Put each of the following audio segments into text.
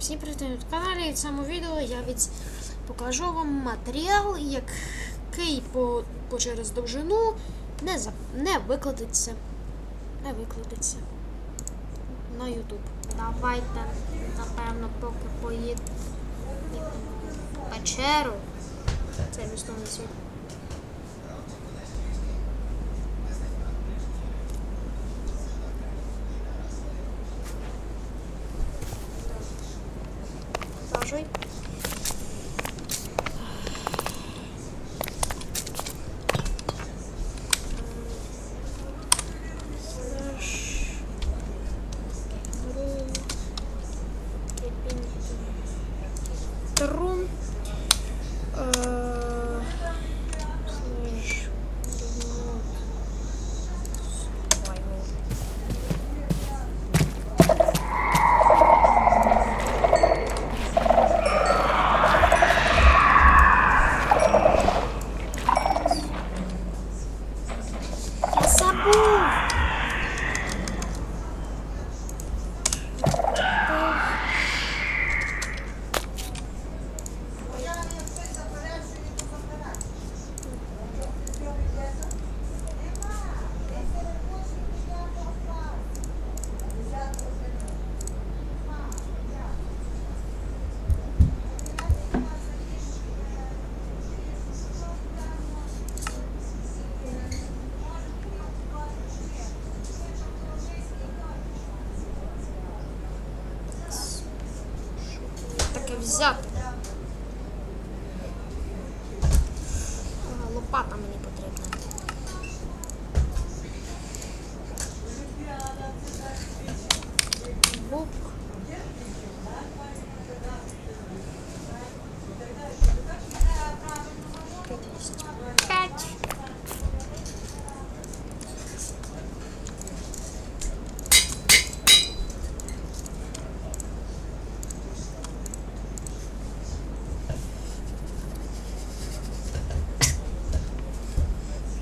Всім привіт на каналі. В цьому відео я від... покажу вам матеріал, який по, по через довжину не, за... не викладеться. Не викладеться на YouTube. Давайте, напевно, поки поїдемо печеру. Це містовний світ. し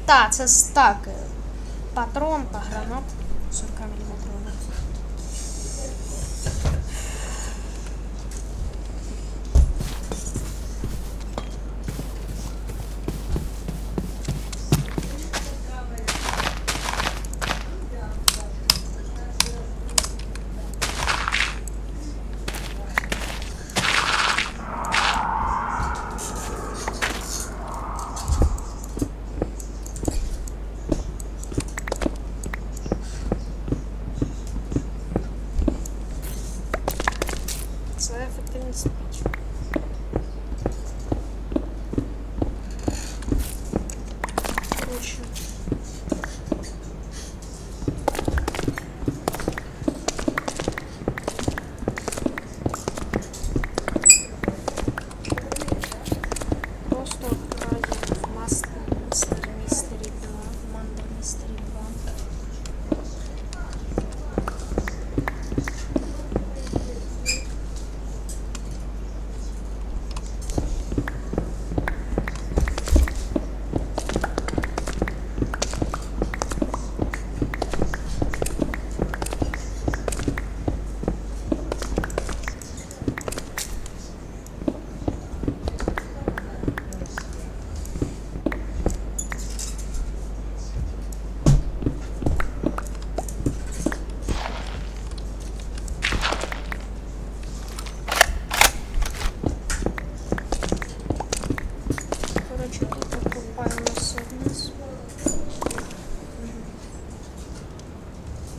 Так, це стак. е, Патрон та гранат. 40 мм.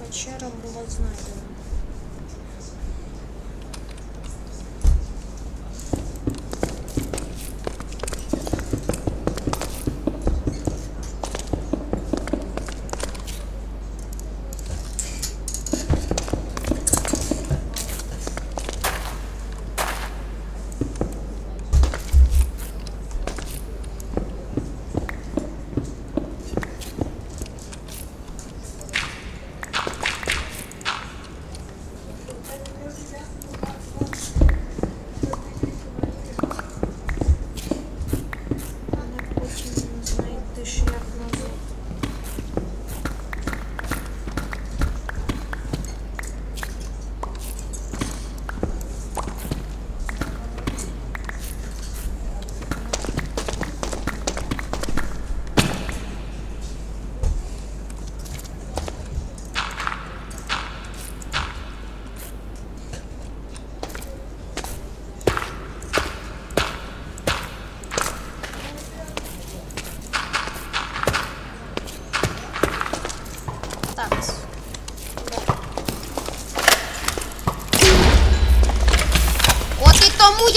печера було знайдено.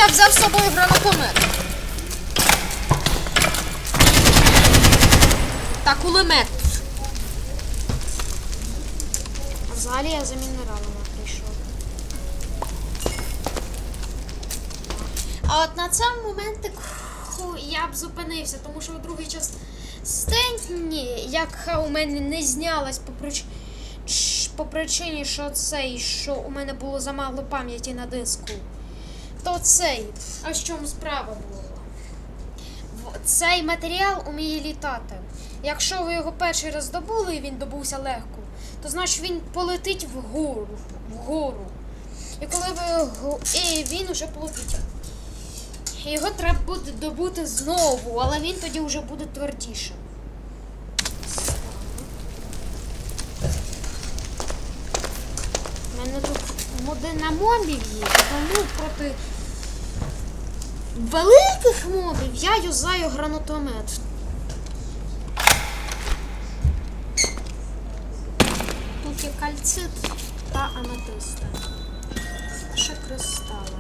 Я взяв з собою гранатомет. Та кулемет. А взагалі я за мінералами прийшов. А от на цьому моментику я б зупинився, тому що у другий час стенні, яка у мене не знялась по прич... по причині, що цей, що у мене було замало пам'яті на диску. То цей. А в чому справа була? Цей матеріал уміє літати. Якщо ви його перший раз добули і він добувся легко, то значить він полетить вгору. вгору. І коли ви. І він уже полетить. Його треба буде добути знову, але він тоді вже буде твердішим. У мене тут на мобів є, тому проти великих мобів я юзаю гранатомет. Тут є кальцит та аметиста. Ще кристали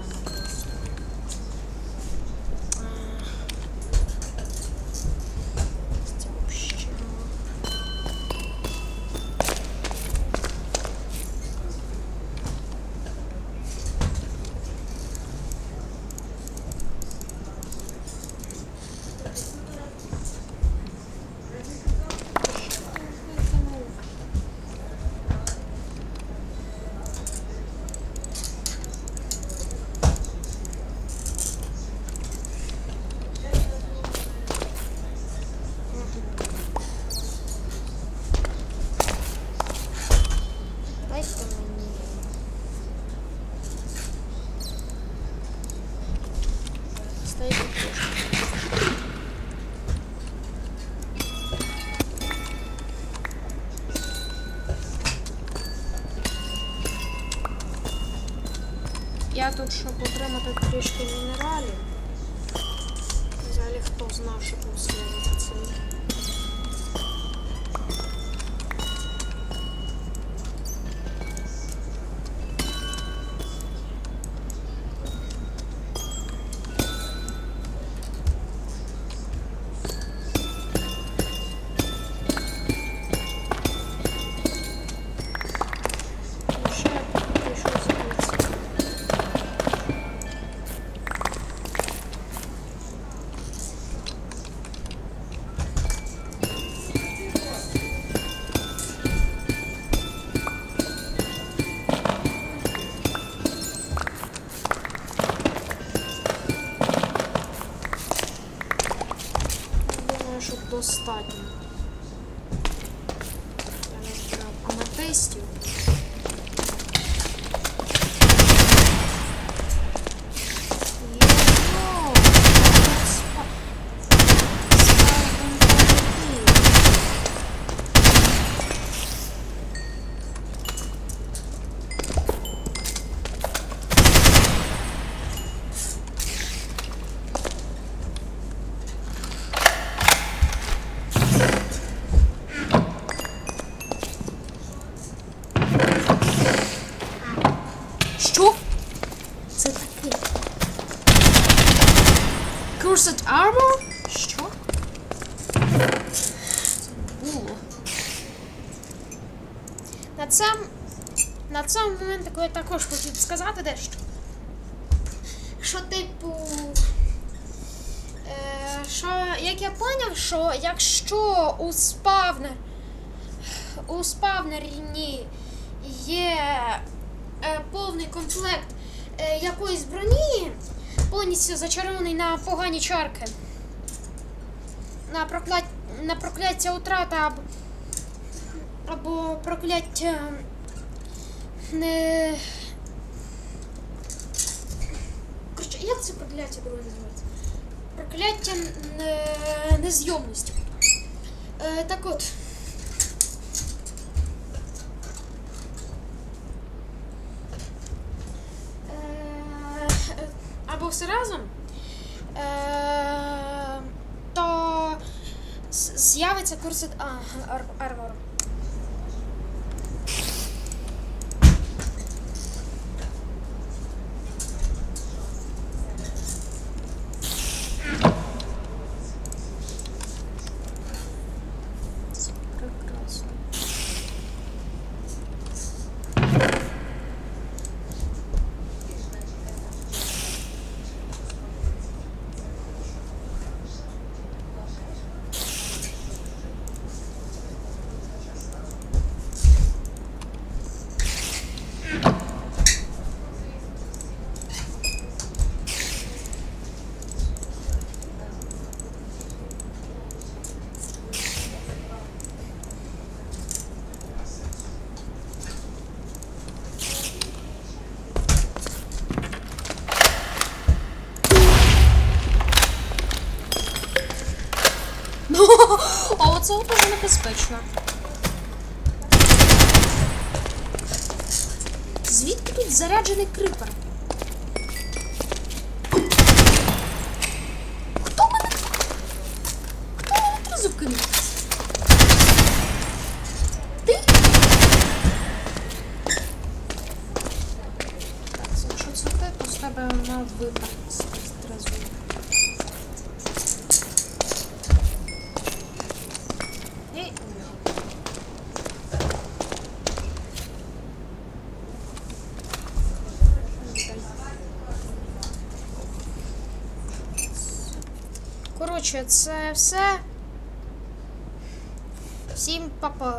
Я тут, щоб отримати трішки мінералів. Взагалі хто знав, що там слава це. Ще сказати дещо. Що, типу. Е, що, як я поняв, що якщо у спавнер у спавнері є е, повний комплект е, якоїсь броні, повністю зачарований на погані чарки. На, прокля... на прокляття утрата або, або прокляття не. Коротше, як це прокляття друге називається? Прокляття не... незйомності. Е, так от. Е, або все разом, е, то з'явиться курс армору. точно. Звідки тут заряджений крипер? коротше, це все. Всім па-па.